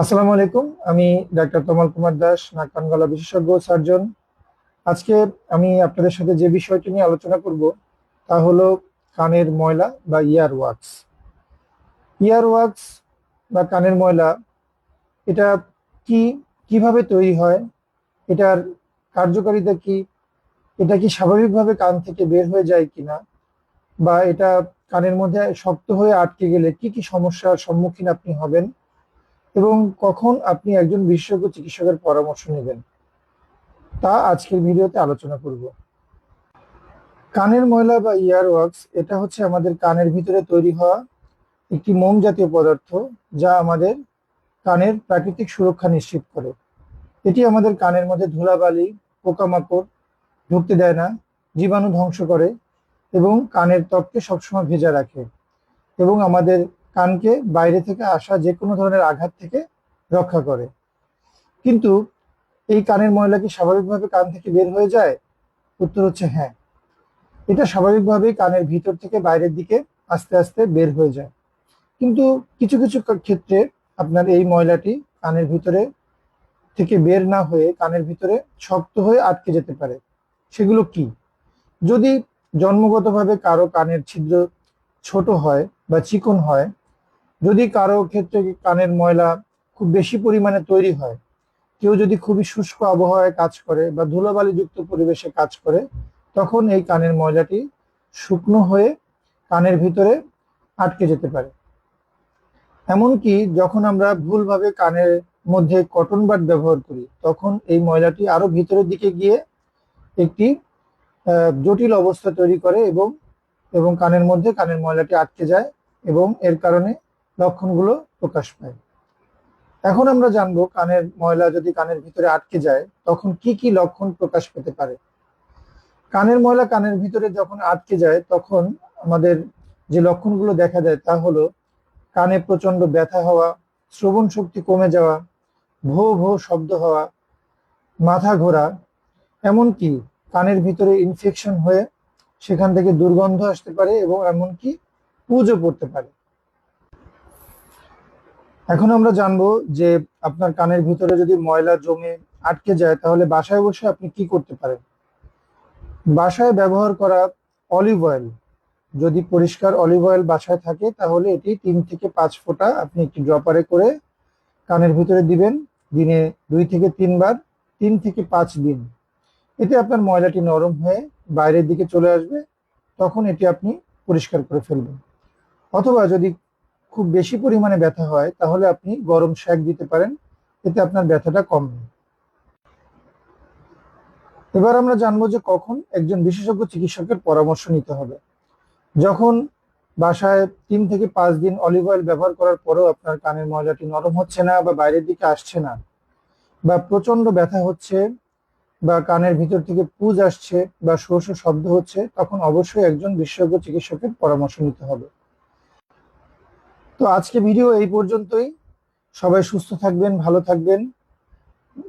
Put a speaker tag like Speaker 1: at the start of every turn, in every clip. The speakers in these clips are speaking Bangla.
Speaker 1: আসসালামু আলাইকুম, আমি ডাক্তার তমাল কুমার দাস নাক কান গলা বিশেষজ্ঞ সার্জন। আজকে আমি আপনাদের সাথে যে বিষয়টি নিয়ে আলোচনা করব, তা হলো কানের ময়লা বা ইয়ার ওয়াক্স ইয়ার ওয়াক্স বা কানের ময়লা, এটা কি, কীভাবে তৈরি হয়, এটার কার্যকারিতা কি, এটা কি স্বাভাবিকভাবে কান থেকে বের হয়ে যায় কিনা, বা এটা কানের মধ্যে শক্ত হয়ে আটকে গেলে কি কি সমস্যার সম্মুখীন আপনি হবেন এবং কখন আপনি একজন বিশেষজ্ঞ চিকিৎসকের পরামর্শ নেবেন, তা আজকের ভিডিওতে আলোচনা করব। কানের ময়লা বা ইয়ার ওয়াক্স এটা হচ্ছে আমাদের কানের ভিতরে তৈরি হওয়া একটি মোম জাতীয় পদার্থ যা আমাদের কানের প্রাকৃতিক সুরক্ষা নিশ্চিত করে। এটি আমাদের কানের মধ্যে ধুলাবালি, পোকামাকড় ঢুকতে দেয় না, জীবাণু ধ্বংস করে এবং কানের ত্বককে সবসময় ভেজা রাখে এবং আমাদের কানকে বাইরে থেকে আসা যে কোনো ধরনের আঘাত থেকে রক্ষা করে। কিন্তু এই কানের ময়লা কি স্বাভাবিকভাবে কান থেকে বের হয়ে যায়? উত্তর হচ্ছে হ্যাঁ। এটা স্বাভাবিকভাবেই কানের ভিতর থেকে বাইরের দিকে আস্তে আস্তে বের হয়ে যায়। কিন্তু কিছু কিছু ক্ষেত্রে আপনার এই ময়লাটি কানের ভিতরে থেকে বের না হয়ে কানের ভিতরে শক্ত হয়ে আটকে যেতে পারে। সেগুলো কি? যদি জন্মগতভাবে কারও কানের ছিদ্র ছোট হয় বা চিকন হয় যদি কারও ক্ষেত্রে কানের ময়লা খুব বেশি পরিমাণে তৈরি হয়, কেউ যদি খুবই শুষ্ক আবহাওয়ায় কাজ করে বা ধুলোবালিযুক্ত পরিবেশে কাজ করে, তখন এই কানের ময়লাটি শুকনো হয়ে কানের ভিতরে আটকে যেতে পারে। এমনকি যখন আমরা ভুলভাবে কানের মধ্যে কটন বাট ব্যবহার করি, তখন এই ময়লাটি আরও ভিতরের দিকে গিয়ে একটি জটিল অবস্থা তৈরি করে এবং এবং কানের মধ্যে কানের ময়লাটি আটকে যায় এবং এর কারণে লক্ষণগুলো প্রকাশ পায়। এখন আমরা জানব কানের ময়লা যদি কানের ভিতরে আটকে যায়, তখন কি কি লক্ষণ প্রকাশ পেতে পারে? কানের ময়লা কানের ভিতরে যখন আটকে যায়, তখন আমাদের যে লক্ষণগুলো দেখা দেয় তা হলো কানে প্রচণ্ড ব্যথা হওয়া, শ্রবণ শক্তি কমে যাওয়া, ভো ভো শব্দ হওয়া, মাথা ঘোরা, এমনকি কানের ভিতরে ইনফেকশন হয়ে সেখান থেকে দুর্গন্ধ আসতে পারে এবং এমনকি পুজো পড়তে পারে। এখন আমরা জানব যে আপনার কানের ভিতরে যদি ময়লা জমে আটকে যায়, তাহলে বাসায় বসে আপনি কি করতে পারেন? বাসায় ব্যবহার করা অলিভ অয়েল যদি পরিষ্কার অলিভ অয়েল বাসায় থাকে, তাহলে এটি তিন থেকে পাঁচ ফোঁটা আপনি একটি ড্রপারে করে কানের ভিতরে দিবেন। দিনে দুই থেকে তিনবার, তিন থেকে পাঁচ দিন। এতে আপনার ময়লাটি নরম হয়ে বাইরের দিকে চলে আসবে। তখন এটি আপনি পরিষ্কার করে ফেলবেন। অথবা যদি খুব বেশি পরিমাণে ব্যথা হয়, তাহলে আপনি গরম শ্যাক দিতে পারেন, এতে আপনার ব্যথাটা কমবে। এবার আমরা জানব যে কখন একজন বিশেষজ্ঞ চিকিৎসকের পরামর্শ নিতে হবে। যখন বাসায় তিন থেকে পাঁচ দিন অলিভ অয়েল ব্যবহার করার পরেও আপনার কানের ময়লাটি নরম হচ্ছে না বা বাইরের দিকে আসছে না, বা প্রচণ্ড ব্যথা হচ্ছে, বা কানের ভিতর থেকে পুজ আসছে, বা শো শব্দ হচ্ছে, তখন অবশ্যই একজন বিশেষজ্ঞ চিকিৎসকের পরামর্শ নিতে হবে। তো আজকে ভিডিও এই পর্যন্তই। সবাই সুস্থ থাকবেন, ভালো থাকবেন।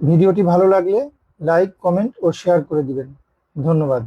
Speaker 1: ভিডিওটি ভালো লাগলে লাইক, কমেন্ট ও শেয়ার করে দিবেন। ধন্যবাদ।